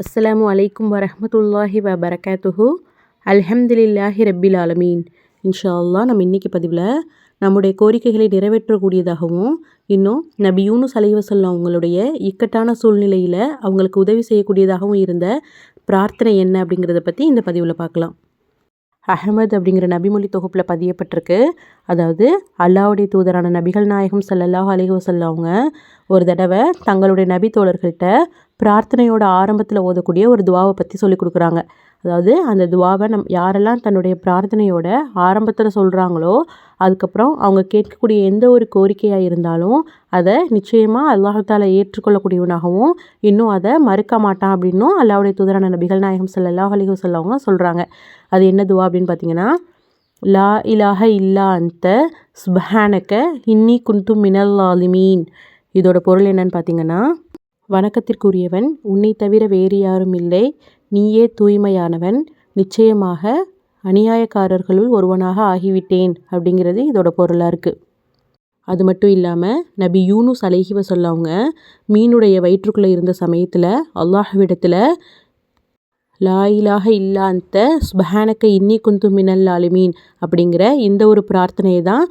அஸ்ஸலாமு அலைக்கும் வரமத்துல்லாஹி வ பரகாத்துஹு அல்ஹம்துலில்லாஹி ரப்பில் ஆலமீன். இன்ஷா அல்லாஹ் நம்ம இன்றைக்கி பதிவில் நம்முடைய கோரிக்கைகளை நிறைவேற்றக்கூடியதாகவும் இன்னும் நபி யூனுஸ் அலைவசல்லம் அவங்களுடைய இக்கட்டான சூழ்நிலையில் அவங்களுக்கு உதவி செய்யக்கூடியதாகவும் இருந்த பிரார்த்தனை என்ன அப்படிங்கிறத பற்றி இந்த பதிவில் பார்க்கலாம். அஹமது அப்படிங்கிற நபிமொழி தொகுப்பில் பதியப்பட்டிருக்கு. அதாவது அல்லாவுடைய தூதரான நபிகள் நாயகம் சல்லல்லாஹ் அலைஹி வஸல்லம் அவங்க ஒரு தடவை தங்களுடைய நபி தோழர்கள்ட்ட பிரார்த்தனையோட ஆரம்பத்தில் ஓதக்கூடிய ஒரு துவாவை பற்றி சொல்லி கொடுக்குறாங்க. அதாவது அந்த துவாவை நம் யாரெல்லாம் தன்னுடைய பிரார்த்தனையோட ஆரம்பத்தில் சொல்கிறாங்களோ அதுக்கப்புறம் அவங்க கேட்கக்கூடிய எந்த ஒரு கோரிக்கையாக இருந்தாலும் அதை நிச்சயமாக அல்லாஹால ஏற்றுக்கொள்ளக்கூடியவனாகவும் இன்னும் அதை மறுக்க மாட்டான் அப்படின்னும் அல்லாவுடைய தூதரான நபிகள் நாயகம் சல்லாஹ் அலிஹசல்லவங்க சொல்கிறாங்க அது என்ன துவா அப்படின்னு பார்த்தீங்கன்னா லா இலாஹ இல்லா அந்த சுபஹானக்க இன்னி குந்து மினல் ஆலிமீன் இதோட பொருள் என்னன்னு பார்த்தீங்கன்னா வணக்கத்திற்குரியவன் உன்னை தவிர வேறு யாரும் இல்லை. நீயே தூய்மையானவன். நிச்சயமாக அநியாயக்காரர்களுள் ஒருவனாக ஆகிவிட்டேன் அப்படிங்கிறது இதோட பொருளாக இருக்குது அது மட்டும் இல்லாமல் நபி யூனுஸ் அலைஹி வசல்லவங்க மீனுடைய வயிற்றுக்குள்ளே இருந்த சமயத்தில் அல்லாஹ்விடத்தில் லாயிலாக இல்லாந்த சுபஹானக்க இன்னி குந்து மினல் ஆலிமீன் அப்படிங்கிற இந்த ஒரு பிரார்த்தனையை தான்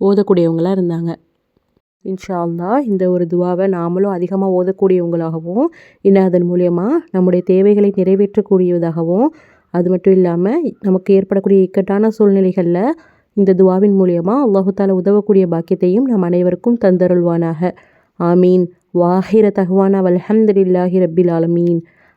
ஓதக்கூடியவங்களாக இருந்தாங்க. இன்ஷா அல்லா இந்த ஒரு துவாவை நாமளும் அதிகமாக ஓதக்கூடியவங்களாகவும் இன்னும் அதன் மூலியமாக நம்முடைய தேவைகளை நிறைவேற்றக்கூடியதாகவும் அது மட்டும் இல்லாமல் நமக்கு ஏற்படக்கூடிய இக்கட்டான சூழ்நிலைகளில் இந்த துவாவின் மூலியமாக அல்லாஹுத்தால உதவக்கூடிய பாக்கியத்தையும் நம் அனைவருக்கும் தந்தருள்வானாக. ஆமீன். வாஹிர தஹ்வானா வல்ஹம்துலில்லாஹி ரப்பில் ஆலமீன்.